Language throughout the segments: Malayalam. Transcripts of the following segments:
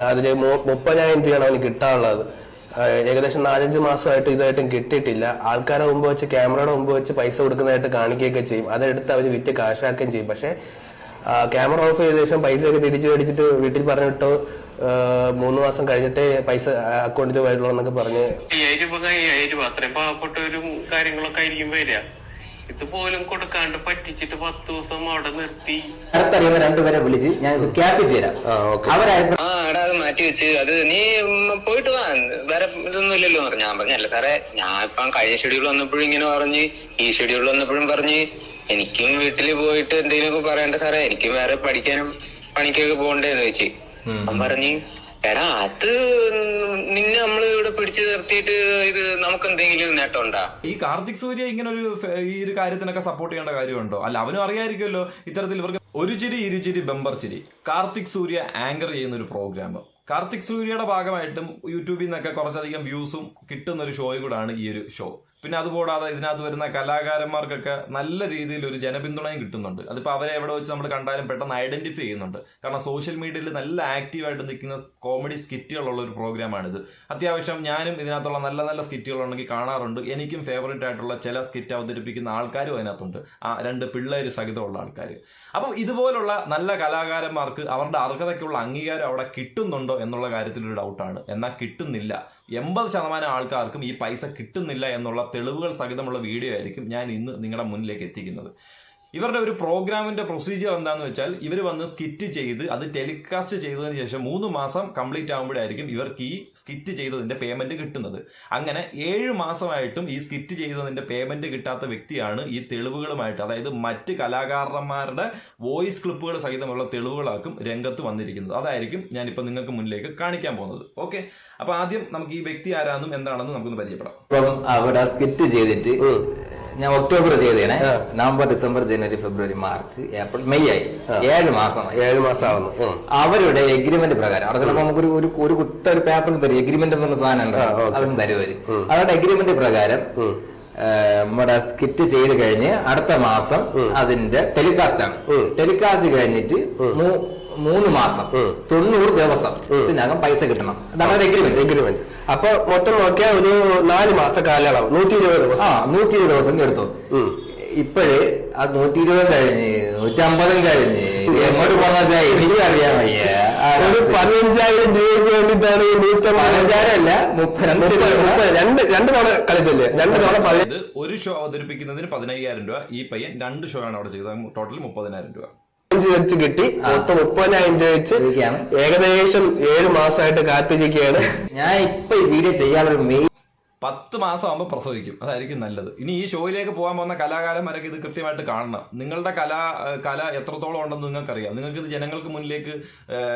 അതിൽ മു- മുപ്പതിനായിരം രൂപയാണ് അവന് കിട്ടാനുള്ളത്. ഏകദേശം നാലഞ്ച് മാസമായിട്ട് ഇതായിട്ടും കിട്ടിയിട്ടില്ല. ആൾക്കാരെ മുമ്പ് വെച്ച് ക്യാമറയുടെ മുമ്പ് വെച്ച് പൈസ കൊടുക്കുന്നതായിട്ട് കാണിക്കുകയൊക്കെ ചെയ്യും. അതെടുത്ത് അവർ വിറ്റ് കാശാക്കുകയും ചെയ്യും. പക്ഷേ ക്യാമറ ഓഫ് ചെയ്ത ശേഷം പൈസ ഒക്കെ തിരിച്ചു മേടിച്ചിട്ട് വീട്ടിൽ പറഞ്ഞിട്ട് മൂന്ന് മാസം കഴിഞ്ഞിട്ടേ പൈസ അക്കൗണ്ടിൽ വരുള്ളൂ എന്നൊക്കെ പറഞ്ഞ് അയ്യായിരം രൂപ അത്രയും പാവപ്പെട്ടവരും കാര്യങ്ങളൊക്കെ ആയിരിക്കും വരിക. ഇതുപോലും കൊടുക്കാണ്ട് പറ്റിച്ചിട്ട് പത്ത് ദിവസം അവിടെ നിർത്തി. അടുത്തറിയുമ്പോ രണ്ടുപേരെ വിളിച്ച് ഞാൻ ഇത് ക്യാപ്പ് ചെയ്യാം ആ ഓക്കെ. അവരായിരുന്നു ആ എടാ അത് മാറ്റി വെച്ച്. അത് നീ ഉം, പോയിട്ട് വാ. വേറെ ഇതൊന്നും ഇല്ലല്ലോ പറഞ്ഞു. ഞാൻ പറഞ്ഞു അല്ല സാറേ ഞാൻ ഇപ്പം കഴിഞ്ഞ ഷെഡ്യൂൾ വന്നപ്പോഴും ഇങ്ങനെ പറഞ്ഞ് ഈ ഷെഡ്യൂൾ വന്നപ്പോഴും പറഞ്ഞ് എനിക്കും വീട്ടിൽ പോയിട്ട് എന്തെങ്കിലുമൊക്കെ പറയണ്ട സാറേ എനിക്കും വേറെ പഠിക്കാനും പണിക്കൊക്കെ പോകണ്ടേന്ന് വെച്ച്. അവൻ പറഞ്ഞു എടാ അത് നിന്നെ നമ്മൾ ഇവിടെ പിടിച്ചു നിർത്തിയിട്ട് ഇത് നമുക്ക് എന്തെങ്കിലും നേട്ടം ഉണ്ടാ ഈ കാർത്തിക് സൂര്യ ഇങ്ങനെ ഒരു ഈ ഒരു കാര്യത്തിനൊക്കെ സപ്പോർട്ട് ചെയ്യേണ്ട കാര്യമുണ്ടോ? അല്ല അവനും അറിയായിരിക്കുമല്ലോ ഇത്തരത്തിൽ ഇവർക്ക് ഒരു ചിരി ഇരുചിരി ബെമ്പർ ചിരി. കാർത്തിക് സൂര്യ ആങ്കർ ചെയ്യുന്ന ഒരു പ്രോഗ്രാം കാർത്തിക് സൂര്യയുടെ ഭാഗമായിട്ടും യൂട്യൂബിൽ നിന്നൊക്കെ കുറച്ചധികം വ്യൂസും കിട്ടുന്ന ഒരു ഷോയും കൂടാണ് ഈ ഒരു ഷോ പിന്നെ അതുകൂടാതെ ഇതിനകത്ത് വരുന്ന കലാകാരന്മാർക്കൊക്കെ നല്ല രീതിയിൽ ഒരു ജനപിന്തുണയും കിട്ടുന്നുണ്ട്. അതിപ്പോൾ അവരെ എവിടെ വെച്ച് നമ്മൾ കണ്ടാലും പെട്ടെന്ന് ഐഡന്റിഫൈ ചെയ്യുന്നുണ്ട്. കാരണം സോഷ്യൽ മീഡിയയിൽ നല്ല ആക്റ്റീവായിട്ട് നിൽക്കുന്ന കോമഡി സ്കിറ്റുകളുള്ള ഒരു പ്രോഗ്രാമാണിത്. അത്യാവശ്യം ഞാനും ഇതിനകത്തുള്ള നല്ല നല്ല സ്കിറ്റുകളുണ്ടെങ്കിൽ കാണാറുണ്ട്. എനിക്കും ഫേവറേറ്റ് ആയിട്ടുള്ള ചില സ്കിറ്റ് അവതരിപ്പിക്കുന്ന ആൾക്കാരും അതിനകത്തുണ്ട്. ആ രണ്ട് പിള്ളേർ സഹിതമുള്ള ആൾക്കാർ അപ്പം ഇതുപോലുള്ള നല്ല കലാകാരന്മാർക്ക് അവരുടെ അർഹതയ്ക്കുള്ള അംഗീകാരം അവിടെ കിട്ടുന്നുണ്ടോ എന്നുള്ള കാര്യത്തിൽ ഒരു ഡൗട്ടാണ് എന്നാൽ കിട്ടുന്നില്ല. എൺപത് ശതമാനം ആൾക്കാർക്കും ഈ പൈസ കിട്ടുന്നില്ല എന്നുള്ള തെളിവുകൾ സഹിതമുള്ള വീഡിയോ ആയിരിക്കും ഞാൻ ഇന്ന് നിങ്ങളുടെ മുന്നിലേക്ക് എത്തിക്കുന്നത്. ഇവരുടെ ഒരു പ്രോഗ്രാമിന്റെ പ്രൊസീജിയർ എന്താന്ന് വെച്ചാൽ ഇവർ വന്ന് സ്കിറ്റ് ചെയ്ത് അത് ടെലികാസ്റ്റ് ചെയ്തതിന് ശേഷം മൂന്ന് മാസം കംപ്ലീറ്റ് ആകുമ്പോഴായിരിക്കും ഇവർക്ക് ഈ സ്കിറ്റ് ചെയ്തതിന്റെ പേയ്മെന്റ് കിട്ടുന്നത്. അങ്ങനെ ഏഴ് മാസമായിട്ടും ഈ സ്കിറ്റ് ചെയ്തതിന്റെ പേയ്മെന്റ് കിട്ടാത്ത വ്യക്തിയാണ് ഈ തെളിവുകളുമായിട്ട് അതായത് മറ്റ് കലാകാരന്മാരുടെ വോയിസ് ക്ലിപ്പുകൾ സഹിതമുള്ള തെളിവുകളാക്കും രംഗത്ത് വന്നിരിക്കുന്നത്. അതായിരിക്കും ഞാനിപ്പോൾ നിങ്ങൾക്ക് മുന്നിലേക്ക് കാണിക്കാൻ പോകുന്നത്. ഓക്കെ? അപ്പൊ ആദ്യം നമുക്ക് ഈ വ്യക്തി ആരാന്നും എന്താണെന്ന് നമുക്കൊന്ന് പരിചയപ്പെടാം. അവിടെ സ്കിറ്റ് ചെയ്തിട്ട് ഞാൻ October ചെയ്തേനെ. November December January February March April May ആയി. ഏഴ് മാസം ഏഴ് മാസം അവരുടെ എഗ്രിമെന്റ് പ്രകാരം അവിടെ ചിലപ്പോൾ നമുക്ക് ഒരു ഒരു കുട്ട ഒരു പേപ്പറിൽ തരും. എഗ്രിമെന്റ് എന്ന് പറഞ്ഞ സാധനം ഉണ്ട് അതും തരുവര് അവരുടെ എഗ്രിമെന്റ് പ്രകാരം നമ്മുടെ സ്കിറ്റ് ചെയ്ത് കഴിഞ്ഞ് അടുത്ത മാസം അതിന്റെ ടെലികാസ്റ്റ് ആണ്. ടെലികാസ്റ്റ് കഴിഞ്ഞിട്ട് മൂന്ന് മാസം തൊണ്ണൂറ് ദിവസം ഇതിനകം പൈസ കിട്ടണം. അതാണ് എഗ്രിമെന്റ് എഗ്രിമെന്റ് അപ്പൊ മൊത്തം നോക്കിയാൽ ഒരു നാല് മാസ കാലയളവ് നൂറ്റി ഇരുപത് ദിവസം. ആ നൂറ്റി ഇരുപത് ദിവസം എടുത്തു. ഇപ്പോഴേ ആ നൂറ്റി ഇരുപത് കഴിഞ്ഞ് നൂറ്റമ്പതും കഴിഞ്ഞ് എങ്ങോട്ട് പോണെന്ന് എനിക്ക് അറിയാൻ വയ്യ. ഒരു പതിനഞ്ചായിരം രൂപയ്ക്ക് വേണ്ടിട്ടാണ് ഈ നൂറ്റമ്പത് പതിനഞ്ചായിരം അല്ല മുപ്പത്. രണ്ട് രണ്ട് തവണ കളിച്ചല്ലേ? രണ്ട് തവണ പതിനഞ്ച് ഒരു ഷോ അവതരിപ്പിക്കുന്നതിന് പതിനയ്യായിരം രൂപ. ഈ പയ്യൻ രണ്ട് ഷോ ആണ് അവിടെ ചെയ്തത്. ടോട്ടൽ മുപ്പതിനായിരം രൂപ. വെച്ച് കിട്ടി. മൊത്തം മുപ്പതിനായിരം രൂപ വെച്ച്. ഏകദേശം ഏഴ് മാസമായിട്ട് കാത്തിരിക്കുകയാണ്. ഞാൻ ഇപ്പൊ ഈ വീഡിയോ ചെയ്യാനുള്ള മെയിൻ പത്ത് മാസം ആകുമ്പോൾ പ്രസവിക്കും. അതായിരിക്കും നല്ലത്. ഇനി ഈ ഷോയിലേക്ക് പോകാൻ പോകുന്ന കലാകാരന്മാരൊക്കെ ഇത് കൃത്യമായിട്ട് കാണണം. നിങ്ങളുടെ കലാ കല എത്രത്തോളം ഉണ്ടെന്ന് നിങ്ങൾക്കറിയാം. നിങ്ങൾക്ക് ഇത് ജനങ്ങൾക്ക് മുന്നിലേക്ക്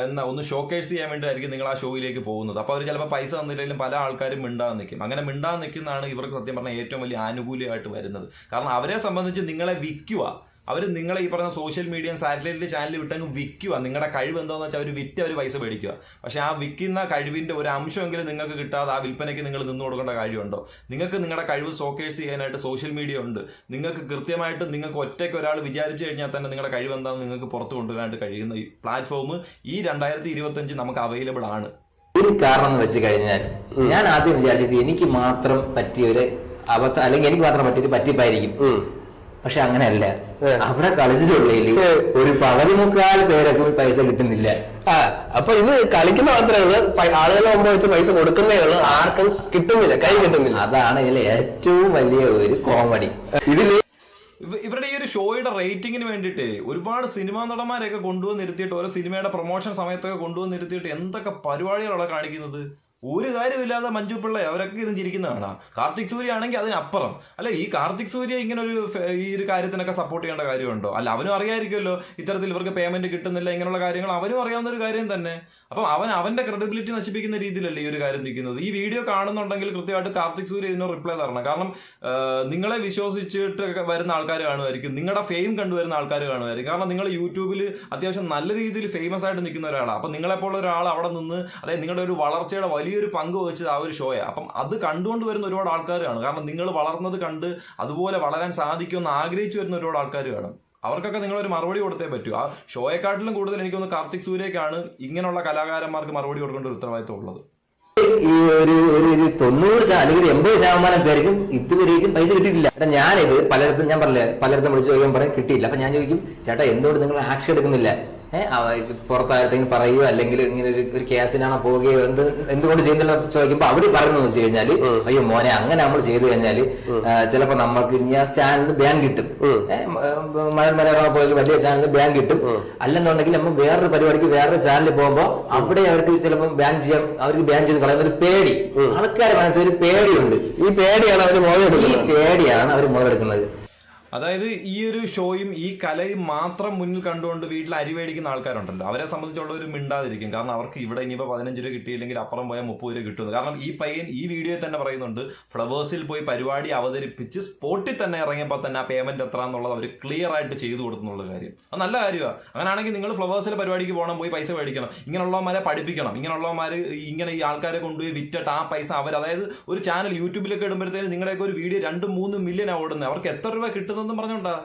എന്നാ ഒന്ന് ഷോക്കേഴ്സ് ചെയ്യാൻ വേണ്ടിയായിരിക്കും നിങ്ങൾ ആ ഷോയിലേക്ക് പോകുന്നത്. അപ്പോൾ അവർ ചിലപ്പോൾ പൈസ തന്നില്ലെങ്കിലും പല ആൾക്കാരും മിണ്ടാൻ നിൽക്കും. അങ്ങനെ മിണ്ടാൻ നിൽക്കുന്നതാണ് ഇവർക്ക് സത്യം പറഞ്ഞാൽ ഏറ്റവും വലിയ ആനുകൂല്യമായിട്ട് വരുന്നത്. കാരണം അവരെ സംബന്ധിച്ച് നിങ്ങളെ വിൽക്കുക അവർ നിങ്ങളെ ഈ പറഞ്ഞ സോഷ്യൽ മീഡിയ സാറ്റലൈറ്റ് ചാനൽ വിട്ടങ്ങ് വിൽക്കുക. നിങ്ങളുടെ കഴിവ് എന്താണെന്ന് വെച്ചാൽ അവർ വിറ്റ് അവർ പൈസ മേടിക്കുക. പക്ഷേ ആ വിൽക്കുന്ന കഴിവിന്റെ ഒരു അംശമെങ്കിലും നിങ്ങൾക്ക് കിട്ടാതെ ആ വിൽപ്പനയ്ക്ക് നിങ്ങൾ നിന്ന് കൊടുക്കേണ്ട കാര്യമുണ്ടോ? നിങ്ങൾക്ക് നിങ്ങളുടെ കഴിവ് ഷോക്കേഴ്സ് ചെയ്യാനായിട്ട് സോഷ്യൽ മീഡിയ ഉണ്ട്. നിങ്ങൾക്ക് കൃത്യമായിട്ട് നിങ്ങൾക്ക് ഒറ്റയ്ക്ക് ഒരാൾ വിചാരിച്ചു കഴിഞ്ഞാൽ തന്നെ നിങ്ങളുടെ കഴിവ് എന്താണെന്ന് നിങ്ങൾക്ക് പുറത്തു കൊണ്ടുവരാനായിട്ട് കഴിയുന്ന ഈ പ്ലാറ്റ്ഫോം ഈ രണ്ടായിരത്തി ഇരുപത്തഞ്ച് നമുക്ക് അവൈലബിൾ ആണ്. ഒരു കാരണം എന്ന് വെച്ച് കഴിഞ്ഞാൽ ഞാൻ ആദ്യം വിചാരിച്ചത് എനിക്ക് മാത്രം പറ്റിയ ഒരു അബദ്ധം അല്ലെങ്കിൽ എനിക്ക് മാത്രം പറ്റിയൊരു പറ്റിപ്പായിരിക്കും. പക്ഷെ അങ്ങനെയല്ല. അവിടെ കളിച്ചിട്ടുള്ളതിൽ ഒരു പകുതി മുക്കാൽ പേരൊക്കെ പൈസ കിട്ടുന്നില്ല. ആ അപ്പൊ ഇത് കളിക്കുന്ന മാത്രമേ ഉള്ളൂ. ആളുകളെ മുമ്പ് വെച്ച് പൈസ കൊടുക്കുന്നേ ഉള്ളൂ. ആർക്കും കിട്ടുന്നില്ല കൈ കിട്ടുന്നില്ല. അതാണ് ഇതിലെ ഏറ്റവും വലിയ ഒരു കോമഡി ഇതിൽ ഇവരുടെ ഈ ഒരു ഷോയുടെ റേറ്റിംഗിന് വേണ്ടിയിട്ട് ഒരുപാട് സിനിമാ നടന്മാരെയൊക്കെ കൊണ്ടുവന്നിരുത്തിയിട്ട് ഓരോ സിനിമയുടെ പ്രൊമോഷൻ സമയത്തൊക്കെ കൊണ്ടുവന്നിരുത്തിയിട്ട് എന്തൊക്കെ പരിപാടികളാണ് കാണിക്കുന്നത്? ഒരു കാര്യമില്ലാതെ മഞ്ജു പിള്ള അവരൊക്കെ ഇരുന്ന് ചിരിക്കുന്നതാണ്. കാർത്തിക് സൂര്യ ആണെങ്കിൽ അതിനപ്പുറം. അല്ല ഈ കാർത്തിക് സൂര്യ ഇങ്ങനെ ഒരു ഈ ഒരു കാര്യത്തിനൊക്കെ സപ്പോർട്ട് ചെയ്യേണ്ട കാര്യമുണ്ടോ? അല്ല അവനും അറിയായിരിക്കുമല്ലോ ഇത്തരത്തിൽ ഇവർക്ക് പേയ്മെന്റ് കിട്ടുന്നില്ല ഇങ്ങനെയുള്ള കാര്യങ്ങൾ. അവനും അറിയാവുന്ന ഒരു കാര്യം തന്നെ. അപ്പം അവൻ അവന്റെ ക്രെഡിബിലിറ്റി നശിപ്പിക്കുന്ന രീതിയിലല്ലേ ഈ ഒരു കാര്യം നിൽക്കുന്നത്. ഈ വീഡിയോ കാണുന്നുണ്ടെങ്കിൽ കൃത്യമായിട്ട് കാർത്തിക് സൂര്യ ഇതിനോ റിപ്ലൈ തരണം. കാരണം നിങ്ങളെ വിശ്വസിച്ചിട്ട് വരുന്ന ആൾക്കാർ കാണുമായിരിക്കും. നിങ്ങളുടെ ഫെയിം കണ്ടുവരുന്ന ആൾക്കാർ കാണുമായിരിക്കും. കാരണം നിങ്ങൾ യൂട്യൂബിൽ അത്യാവശ്യം നല്ല രീതിയിൽ ഫേമസ് ആയിട്ട് നിൽക്കുന്ന ഒരാളാണ് അപ്പം നിങ്ങളെപ്പോലുള്ള ഒരാൾ അവിടെ നിന്ന് അതായത് നിങ്ങളുടെ ഒരു വളർച്ചയുടെ വലിയൊരു പങ്ക് വഹിച്ചത് ആ ഒരു ഷോയാണ് അപ്പം അത് കണ്ടുകൊണ്ട് വരുന്ന ഒരുപാട് ആൾക്കാർ കാണും. കാരണം നിങ്ങൾ വളർന്നത് കണ്ട് അതുപോലെ വളരാൻ സാധിക്കുമെന്ന് ആഗ്രഹിച്ചു വരുന്ന ഒരുപാട് ആൾക്കാർ കാണും. അവർക്കൊക്കെ നിങ്ങളൊരു മറുപടി കൊടുത്തേ പറ്റൂ. ആ ഷോയെക്കാട്ടിലും കൂടുതൽ എനിക്കൊന്ന് കാർത്തിക് സൂര്യക്കാണ് ഇങ്ങനെയുള്ള കലാകാരന്മാർക്ക് മറുപടി കൊടുക്കേണ്ട ഒരു ഉത്തരവാദിത്വം ഉള്ളത്. ഈ ഒരു ഒരു തൊണ്ണൂറ് അല്ലെങ്കിൽ എൺപത് ശതമാനം പേർക്കും ഇതുവരേക്കും പൈസ കിട്ടിയിട്ടില്ല. ചേട്ടാ ഞാനിത് പലയിടത്തും ഞാൻ പറഞ്ഞില്ലേ പലയിടത്തും വിളിച്ചു ചോദിക്കാൻ പറയും കിട്ടിയില്ല. അപ്പൊ ഞാൻ ചോദിക്കും ചേട്ടാ എന്തുകൊണ്ട് നിങ്ങൾ ആക്ഷൻ എടുക്കുന്നില്ല? പുറത്താരത്തെങ്കിലും പറയുകയോ അല്ലെങ്കിൽ ഇങ്ങനെ ഒരു ഒരു കേസിനാണോ പോവുകയോ എന്ത് എന്തുകൊണ്ട് ചെയ്യുന്നില്ല ചോദിക്കുമ്പോ ചോദിക്കുമ്പോൾ അവർ പറയുന്നത് വെച്ച് കഴിഞ്ഞാൽ അയ്യോ മോനെ അങ്ങനെ നമ്മൾ ചെയ്തു കഴിഞ്ഞാൽ ചിലപ്പോ നമ്മൾക്ക് ഇനി ആ ചാനലിന് ബാൻ കിട്ടും. മഴ മലയാള പോയി വലിയ ചാനലിന് ബാൻ കിട്ടും. അല്ലെന്നുണ്ടെങ്കിൽ നമ്മൾ വേറൊരു പരിപാടിക്ക് വേറൊരു ചാനലിൽ പോകുമ്പോൾ അവിടെ അവർക്ക് ചിലപ്പോൾ ബാൻ ചെയ്യാം അവർക്ക് ബാൻ ചെയ്ത് കളയുന്ന ഒരു പേടി. ആൾക്കാരുടെ മനസ്സിൽ ഒരു പേടിയുണ്ട്. ഈ പേടിയാണ് അവർ ഈ പേടിയാണ് അവർ മുതലെടുക്കുന്നത് അതായത് ഈ ഒരു ഷോയും ഈ കലയും മാത്രം മുന്നിൽ കണ്ടുകൊണ്ട് വീട്ടിൽ അരി മേടിക്കുന്ന ആൾക്കാരുണ്ടല്ലോ. അവരെ സംബന്ധിച്ചുള്ളവർ മിണ്ടാതിരിക്കും. കാരണം അവർക്ക് ഇവിടെ ഇനിയിപ്പോൾ പതിനഞ്ച് രൂപ കിട്ടിയില്ലെങ്കിൽ അപ്പുറം പോയാൽ മുപ്പത് രൂപ കിട്ടുന്നു കാരണം ഈ പയ്യൻ ഈ വീഡിയോയിൽ തന്നെ പറയുന്നുണ്ട് ഫ്ലവേഴ്സിൽ പോയി പരിപാടി അവതരിപ്പിച്ച് സ്പോട്ടിൽ തന്നെ ഇറങ്ങിയപ്പോൾ തന്നെ ആ പേയ്മെന്റ് എത്ര എന്നുള്ളത് അവർ ക്ലിയർ ആയിട്ട് ചെയ്തു കൊടുക്കുന്നുള്ള കാര്യം. അത് നല്ല കാര്യമാണ് അങ്ങനെയാണെങ്കിൽ നിങ്ങൾ ഫ്ലവേഴ്സിലെ പരിപാടിക്ക് പോകണം പോയി പൈസ മേടിക്കണം. ഇങ്ങനെയുള്ളവന്മാരെ പഠിപ്പിക്കണം. ഇങ്ങനെയുള്ളവന്മാർ ഇങ്ങനെ ഈ ആൾക്കാരെ കൊണ്ടുപോയി വിറ്റിട്ട് ആ പൈസ അവർ അതായത് ഒരു ചാനൽ യൂട്യൂബിലൊക്കെ ഇടുമ്പോഴത്തേക്കും നിങ്ങളുടെയൊക്കെ ഒരു വീഡിയോ രണ്ട് മൂന്ന് മില്യൺ ഓടുന്നത്. അവർക്ക് എത്ര രൂപ കിട്ടുന്നതെന്ന് പറഞ്ഞോണ്ടാ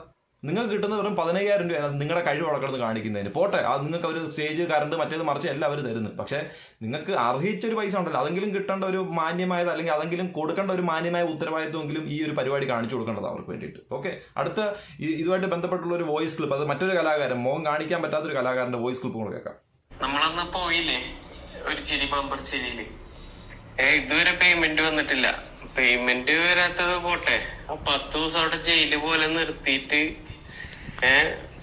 നിങ്ങൾക്ക് കിട്ടുന്ന വെറും പതിനയ്യായിരം രൂപ നിങ്ങളുടെ കഴിവ് വളർന്ന് കാണിക്കുന്നതിന്. പോട്ടെ അത് നിങ്ങൾക്ക് ഒരു സ്റ്റേജ് കറണ്ട് മറ്റേത് മറിച്ച് എല്ലാം അവർ തരുന്നു. പക്ഷേ നിങ്ങൾക്ക് അർഹിച്ച ഒരു പൈസ ഉണ്ടല്ലോ. അതെങ്കിലും കിട്ടേണ്ട ഒരു മാന്യമായത് അല്ലെങ്കിൽ അതെങ്കിലും കൊടുക്കേണ്ട ഒരു മാന്യമായ ഉത്തരവാദിത്വമെങ്കിലും ഈ ഒരു പരിപാടി കാണിച്ചു കൊടുക്കേണ്ടത് അവർക്ക് വേണ്ടിയിട്ട്. ഓക്കെ? അടുത്ത ഇതുമായിട്ട് ബന്ധപ്പെട്ടുള്ള ഒരു വോയിസ് ക്ലിപ്പ് അത് മറ്റൊരു കലാകാരൻ. മോഹം കാണിക്കാൻ പറ്റാത്തൊരു കലാകാരന്റെ വോയിസ് ക്ലിപ്പ് കൂടെ കേൾക്കാം. നമ്മളന്ന് പോയില്ലേ? ഒരു ചിരി ബമ്പർ ചിരിയിൽ. ഏ ഇതുവരെ പേയ്മെന്റ് വന്നിട്ടില്ല. പേയ്മെന്റ് വരാത്തത് പോട്ടെ. ആ പത്ത് ദിവസം അവിടെ ജയിൽ പോലെ നിർത്തിയിട്ട് ഏ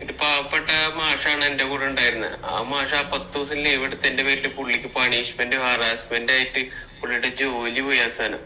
ഒരു പാവപ്പെട്ട മാഷാണ് എന്റെ കൂടെ ഉണ്ടായിരുന്നത് ആ മാഷ ആ പത്ത് ദിവസം ലീവ് എടുത്ത് എന്റെ പേരിൽ പുള്ളിക്ക് പണിഷ്മെന്റ് ഹാറാസ്മെന്റ് ആയിട്ട് പുള്ളിയുടെ ജോലി പോയി അവസാനം.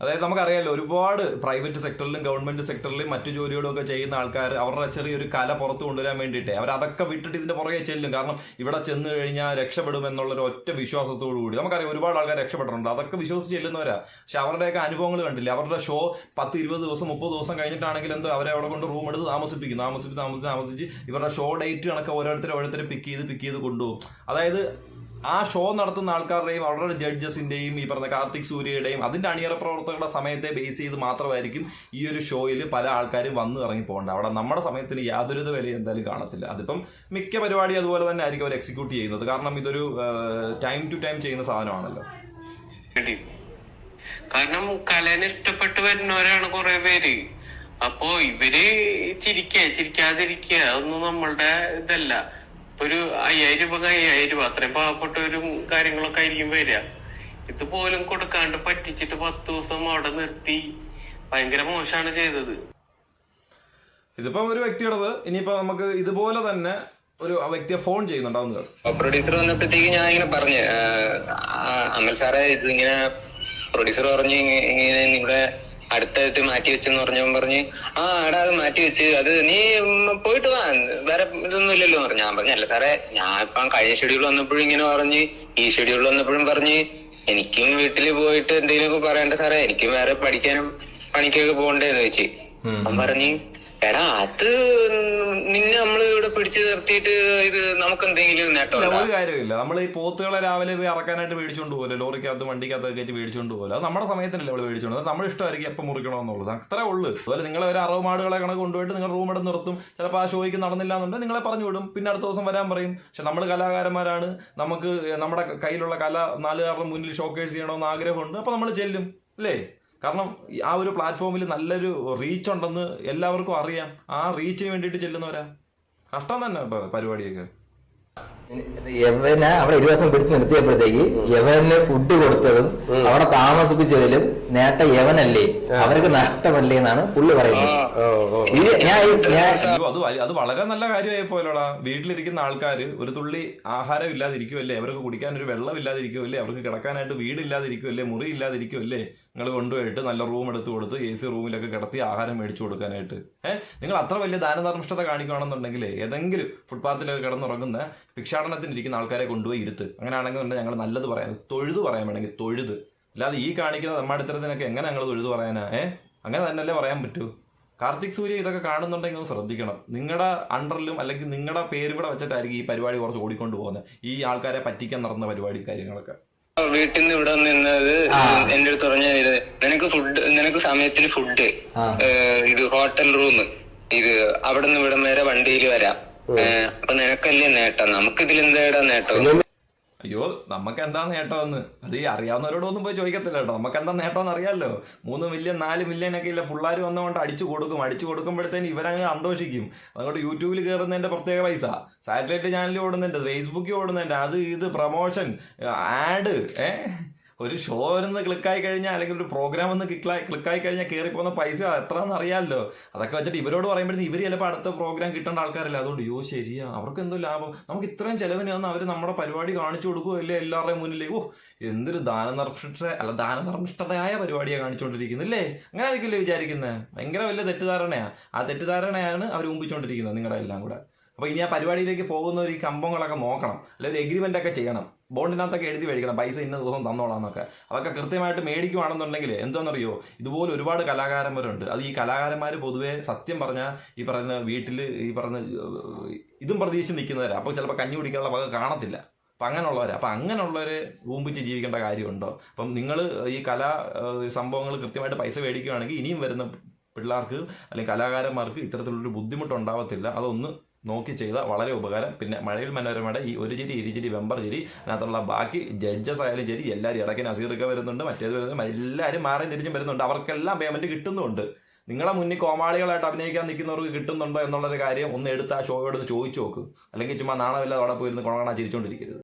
അതായത് നമുക്കറിയാലോ ഒരുപാട് പ്രൈവറ്റ് സെക്ടറിലും ഗവൺമെന്റ് സെക്ടറിലും മറ്റു ജോലികളും ഒക്കെ ചെയ്യുന്ന ആൾക്കാർ അവരുടെ ചെറിയൊരു കല പുറത്തു കൊണ്ടുവരാൻ വേണ്ടിയിട്ട്. അവർ അതൊക്കെ വിട്ടിട്ട് ഇതിന്റെ പുറകെ ചെല്ലും. കാരണം ഇവിടെ ചെന്ന് കഴിഞ്ഞാൽ രക്ഷപ്പെടും എന്നുള്ളൊരു ഒറ്റ വിശ്വാസത്തോടു കൂടി. നമുക്കറിയാം ഒരുപാട് ആൾക്കാർ രക്ഷപ്പെട്ടിട്ടുണ്ട്. അതൊക്കെ വിശ്വസിച്ച് ചെല്ലുന്നവരാ. പക്ഷെ അവരുടെയൊക്കെ അനുഭവങ്ങൾ കണ്ടില്ല? അവരുടെ ഷോ പത്ത് ഇരുപത് ദിവസം മുപ്പത് ദിവസം കഴിഞ്ഞിട്ടാണെങ്കിൽ എന്തോ അവരെ അവിടെ കൊണ്ട് റൂം എടുത്ത് താമസിപ്പിക്കും. താമസിപ്പിച്ച് താമസിച്ച് താമസിച്ച് ഇവരുടെ ഷോ ഡേറ്റ് കണക്ക് ഓരോരുത്തരെ ഓരോരുത്തരെ പിക്ക് ചെയ്ത് പിക്ക് ചെയ്ത് കൊണ്ടുപോകും. അതായത് ആ ഷോ നടത്തുന്ന ആൾക്കാരുടെയും അവരുടെ ജഡ്ജസിന്റെയും ഈ പറഞ്ഞ കാർത്തിക് സൂര്യയുടെയും അതിന്റെ അണിയറ പ്രവർത്തകരുടെ സമയത്തെ ബേസ് ചെയ്ത് മാത്രമായിരിക്കും ഈ ഒരു ഷോയിൽ പല ആൾക്കാരും വന്നു ഇറങ്ങി പോകേണ്ടത് അവിടെ നമ്മുടെ സമയത്തിന് യാതൊരു വില എന്തായാലും കാണത്തില്ല. അതിപ്പം മിക്ക പരിപാടി അതുപോലെ തന്നെ ആയിരിക്കും അവർ എക്സിക്യൂട്ട് ചെയ്യുന്നത്. കാരണം ഇതൊരു ടൈം ടു ടൈം ചെയ്യുന്ന സാധനമാണല്ലോ. കാരണം കലേനെ ഇഷ്ടപ്പെട്ട് വരുന്നവരാണ് കുറെ പേര്. അപ്പോ ഇവർ ചിരിക്കുക ചിരിക്കാതിരിക്കുക അതൊന്നും നമ്മളുടെ ഇതല്ല. ഒരു അയ്യായിരം രൂപ അയ്യായിരം രൂപ അത്രയും പാവപ്പെട്ടവരും കാര്യങ്ങളൊക്കെ ആയിരിക്കും വരിക. ഇതുപോലും കൊടുക്കാണ്ട് പറ്റിച്ചിട്ട് പത്ത് ദിവസം അവിടെ നിർത്തി. ഭയങ്കര മോശമാണ് ചെയ്തത്. ഇതിപ്പം ഒരു വ്യക്തിയുടേത് ഇനിയിപ്പോ നമുക്ക് ഇതുപോലെ തന്നെ ഒരു ആ വ്യക്തിയെ ഫോൺ ചെയ്യുന്നുണ്ടാവും നിങ്ങൾ പ്രൊഡ്യൂസർ വന്നപ്പോഴത്തേക്ക് ഞാൻ ഇങ്ങനെ പറഞ്ഞു അമൽ സാറേ ഇത് ഇങ്ങനെ പ്രൊഡ്യൂസർ പറഞ്ഞു ഇങ്ങ- ഇങ്ങനെ ഇവിടെ അടുത്തടുത്ത് മാറ്റി വെച്ചെന്ന് പറഞ്ഞവൻ പറഞ്ഞ് ആ എടാ അത് മാറ്റി വെച്ച് അത് നീ പോയിട്ട് വാ വേറെ ഇതൊന്നും ഇല്ലല്ലോ പറഞ്ഞു. ഞാൻ പറഞ്ഞു അല്ല സാറേ ഞാൻ ഇപ്പം കഴിഞ്ഞ ഷെഡ്യൂൾ വന്നപ്പോഴും ഇങ്ങനെ പറഞ്ഞ് ഈ ഷെഡ്യൂൾ വന്നപ്പോഴും പറഞ്ഞ് എനിക്കും വീട്ടിൽ പോയിട്ട് എന്തെങ്കിലുമൊക്കെ പറയണ്ട സാറേ എനിക്കും വേറെ പഠിക്കാനും പണിക്കൊക്കെ പോകണ്ടേന്ന് ചോദിച്ചു അവൻ പറഞ്ഞു എടാ അത് നിന്നെ നമ്മൾ ഇവിടെ പിടിച്ചു നിർത്തിയിട്ട് ഇത് നമുക്ക് എന്തെങ്കിലും നേട്ടം ഒരു കാര്യമില്ല നമ്മൾ ഈ പോത്തുകളെ രാവിലെ പോയി ഇറക്കാനായിട്ട് മേടിച്ചോണ്ട് പോലെ ലോറിക്കകത്ത് വണ്ടിക്കകത്ത് കയറ്റി മേടിച്ചോണ്ട് പോലെ അത് നമ്മുടെ സമയത്തിനല്ലേ അവൾ മേടിച്ചോണ്ട് അത് നമ്മുടെ ഇഷ്ടമായിരിക്കും എപ്പം മുറിക്കണമെന്നുള്ളത്. അത്രേ ഉള്ളൂ. അതുപോലെ നിങ്ങൾ ഒരു അറവ് മാടുകളെ കണക്ക് കൊണ്ടുപോയിട്ട് നിങ്ങൾ റൂം എടുത്ത് നിർത്തും. ചിലപ്പോൾ ആ ഷോയ്ക്ക് നടന്നില്ല എന്നുണ്ടെങ്കിൽ നിങ്ങളെ പറഞ്ഞു വിടും. പിന്നെ അടുത്ത ദിവസം വരാൻ പറയും. പക്ഷെ നമ്മൾ കലാകാരന്മാരാണ്. നമുക്ക് നമ്മുടെ കയ്യിലുള്ള കല നാലുകാരുടെ മുന്നിൽ ഷോക്കേഴ്സ് ചെയ്യണമെന്ന് ആഗ്രഹമുണ്ട്. അപ്പൊ നമ്മൾ ചെല്ലും. അല്ലേ? കാരണം ആ ഒരു പ്ലാറ്റ്ഫോമിൽ നല്ലൊരു റീച്ച് ഉണ്ടെന്ന് എല്ലാവർക്കും അറിയാം. ആ റീച്ചിന് വേണ്ടിയിട്ട് ചെല്ലുന്നവരാ. കഷ്ടം തന്നെ പരിപാടിയൊക്കെ. യവന അവിടെ ഒരു ദിവസം പിടിച്ചു നിർത്തിയപ്പോഴത്തേക്ക് യവന് ഫുഡ് കൊടുത്തതും അവിടെ താമസിപ്പിച്ചതിലും നേട്ട യവനല്ലേ? അവർക്ക് നഷ്ടമല്ലേ എന്നാണ് പുള്ളി പറയുന്നത്. അത് അത് വളരെ നല്ല കാര്യമായി പോലോടാ വീട്ടിലിരിക്കുന്ന ആൾക്കാർ ഒരു തുള്ളി ആഹാരം ഇല്ലാതിരിക്കുമല്ലേ അവർക്ക് കുടിക്കാൻ ഒരു വെള്ളം ഇല്ലാതിരിക്കുമല്ലേ അവർക്ക് കിടക്കാനായിട്ട് വീടില്ലാതിരിക്കുമല്ലേ മുറി ഇല്ലാതിരിക്കുമല്ലേ നിങ്ങൾ കൊണ്ടുപോയിട്ട് നല്ല റൂം എടുത്ത് കൊടുത്ത് എ സി റൂമിലൊക്കെ കിടത്തി ആഹാരം മേടിച്ചു കൊടുക്കാനായിട്ട്. ഏഹ് നിങ്ങൾ അത്ര വലിയ ദാനധർമ്മിഷ്ഠത കാണിക്കുകയാണെന്നുണ്ടെങ്കിൽ ഏതെങ്കിലും ഫുട്പാത്തിലൊക്കെ കിടന്നുറങ്ങുന്ന ഭിക്ഷാടനത്തിന് ഇരിക്കുന്ന ആൾക്കാരെ കൊണ്ടുപോയി ഇരുത്ത്. അങ്ങനെയാണെങ്കിൽ ഞങ്ങൾ നല്ലത് പറയാം തൊഴുത് പറയാൻ വേണമെങ്കിൽ തൊഴുത്. അല്ലാതെ ഈ കാണിക്കുന്ന നമ്മാടിത്തരത്തിനൊക്കെ എങ്ങനെ ഞങ്ങൾ തൊഴുത് പറയാനാ ഏ? അങ്ങനെ തന്നെയല്ലേ പറയാൻ പറ്റൂ? കാർത്തിക് സൂര്യ ഇതൊക്കെ കാണുന്നുണ്ടെങ്കിൽ ഒന്ന് ശ്രദ്ധിക്കണം. നിങ്ങളുടെ അണ്ടറിലും അല്ലെങ്കിൽ നിങ്ങളുടെ പേര് കൂടെ വെച്ചിട്ടായിരിക്കും ഈ പരിപാടി കുറച്ച് ഓടിക്കൊണ്ട് പോകുന്നത്. ഈ ആൾക്കാരെ പറ്റിക്കാൻ നടന്ന പരിപാടി കാര്യങ്ങളൊക്കെ. വീട്ടിൽ നിന്ന് ഇവിടെ നിന്നത് എന്റെ അടുത്ത് പറഞ്ഞ നിനക്ക് ഫുഡ് നിനക്ക് സമയത്തിന് ഫുഡ് ഇത് ഹോട്ടൽ റൂം ഇത് അവിടെ നിന്ന് ഇവിടം നേരെ വണ്ടിയിൽ വരാം. അപ്പൊ നിനക്കല്ലേ നേട്ടം? നമുക്ക് ഇതിൽ എന്താ നേട്ടം അയ്യോ നമുക്ക് എന്താ നേട്ടമെന്ന്? അത് ഈ അറിയാവുന്നവരോടൊന്നും പോയി ചോദിക്കത്തില്ല കേട്ടോ. നമുക്ക് എന്താ നേട്ടമെന്ന് അറിയാമല്ലോ. മൂന്ന് മില്യൺ നാല് മില്യൺ ഒക്കെ ഇല്ല പിള്ളേർ വന്നുകൊണ്ട് അടിച്ചു കൊടുക്കും. അടിച്ചു കൊടുക്കുമ്പോഴത്തേന് ഇവരങ്ങ് സന്തോഷിക്കും അതുകൊണ്ട് യൂട്യൂബിൽ കയറുന്നതിന്റെ പ്രത്യേക പൈസ. സാറ്റലൈറ്റ് ചാനലിൽ ഓടുന്നുണ്ട്. ഫേസ്ബുക്കിൽ ഓടുന്നുണ്ട്. അത് ഇത് പ്രൊമോഷൻ ആഡ് ഏ? ഒരു ഷോ ഒന്ന് ക്ലിക്കായി കഴിഞ്ഞാൽ അല്ലെങ്കിൽ ഒരു പ്രോഗ്രാം ഒന്ന് ക്ലിക്കായി ക്ലിക്കായി കഴിഞ്ഞാൽ കയറി പോകുന്ന പൈസ എത്രയാണെന്ന് അറിയാമല്ലോ. അതൊക്കെ വെച്ചിട്ട് ഇവരോട് പറയുമ്പോഴത്തേന് ഇവർ ചിലപ്പോൾ അടുത്ത പ്രോഗ്രാം കിട്ടേണ്ട ആൾക്കാരല്ല. അതുകൊണ്ട് യോ ശരിയാ. അവർക്ക് എന്തോ ലാഭം. നമുക്ക് ഇത്രയും ചെലവിന് വന്ന് അവർ നമ്മുടെ പരിപാടി കാണിച്ചു കൊടുക്കുകയല്ലേ എല്ലാവരുടെയും മുന്നിൽ ഓ എന്തൊരു ദാനധർമ്മിഷ്ട അല്ല ദാനധർമ്മിഷ്ടതയായ പരിപാടിയാണ് കാണിച്ചുകൊണ്ടിരിക്കുന്നത് അല്ലേ അങ്ങനെ ആയിരിക്കില്ലേ വിചാരിക്കുന്നത് ഭയങ്കര വലിയ തെറ്റിദ്ധാരണയാണ് ആ തെറ്റിദ്ധാരണയാണ് അവർ മുമ്പിച്ചുകൊണ്ടിരിക്കുന്നത് നിങ്ങളുടെ എല്ലാം കൂടെ. അപ്പോൾ ഇനി ആ പരിപാടിയിലേക്ക് പോകുന്ന ഒരു കമ്പങ്ങളൊക്കെ നോക്കണം. അല്ലെങ്കിൽ ഒരു എഗ്രിമെന്റ് ഒക്കെ ചെയ്യണം. ബോണ്ടിനകത്തൊക്കെ എഴുതി മേടിക്കണം. പൈസ ഇന്ന ദിവസം തന്നോളാന്നൊക്കെ. അതൊക്കെ കൃത്യമായിട്ട് മേടിക്കുവാണെന്നുണ്ടെങ്കിൽ എന്താണെന്നറിയോ ഇതുപോലെ ഒരുപാട് കലാകാരന്മാരുണ്ട്. അത് ഈ കലാകാരന്മാർ പൊതുവേ സത്യം പറഞ്ഞാൽ ഈ പറയുന്ന വീട്ടിൽ ഈ പറഞ്ഞ ഇതും പ്രതീക്ഷിച്ച് നിൽക്കുന്നവരാണ് അപ്പോൾ ചിലപ്പോൾ കഞ്ഞി കുടിക്കാനുള്ള വക കാണത്തില്ല. അപ്പം അങ്ങനെയുള്ളവർ അപ്പം അങ്ങനെയുള്ളവരെ ഊമ്പിച്ച് ജീവിക്കേണ്ട കാര്യമുണ്ടോ? അപ്പം നിങ്ങൾ ഈ കലാ സംഭവങ്ങൾ കൃത്യമായിട്ട് പൈസ മേടിക്കുകയാണെങ്കിൽ ഇനിയും വരുന്ന പിള്ളേർക്ക് അല്ലെങ്കിൽ കലാകാരന്മാർക്ക് ഇത്തരത്തിലുള്ളൊരു ബുദ്ധിമുട്ടുണ്ടാവത്തില്ല. അതൊന്ന് നോക്കി ചെയ്ത വളരെ ഉപകാരം. പിന്നെ മഴയിൽ മനോരമയുടെ ഈ ഒരു ചിരി ഇരുചിരി വെമ്പർ ചിരി അതിനകത്തുള്ള ബാക്കി ജഡ്ജസ് ആയാലും ശരി എല്ലാവരും ഇടയ്ക്ക് നസീറൊക്കെ വരുന്നുണ്ട് മറ്റേത് വരുന്നുണ്ട് എല്ലാവരും മാറി തിരിച്ചും വരുന്നുണ്ട്. അവർക്കെല്ലാം പേയ്മെന്റ് കിട്ടുന്നുണ്ട്. നിങ്ങളെ മുന്നിൽ കോമാളികളായിട്ട് അഭിനയിക്കാൻ നിൽക്കുന്നവർക്ക് കിട്ടുന്നുണ്ടോ എന്നുള്ളൊരു കാര്യം ഒന്ന് എടുത്ത് ആ ഷോയോട് ഒന്ന് ചോദിച്ചു നോക്ക്. അല്ലെങ്കിൽ ചുമ്മാ നാണമില്ലാതെ അവിടെ പോയിരുന്ന് കൊണകണ ചിരിച്ചോണ്ടിരിക്കരുത്.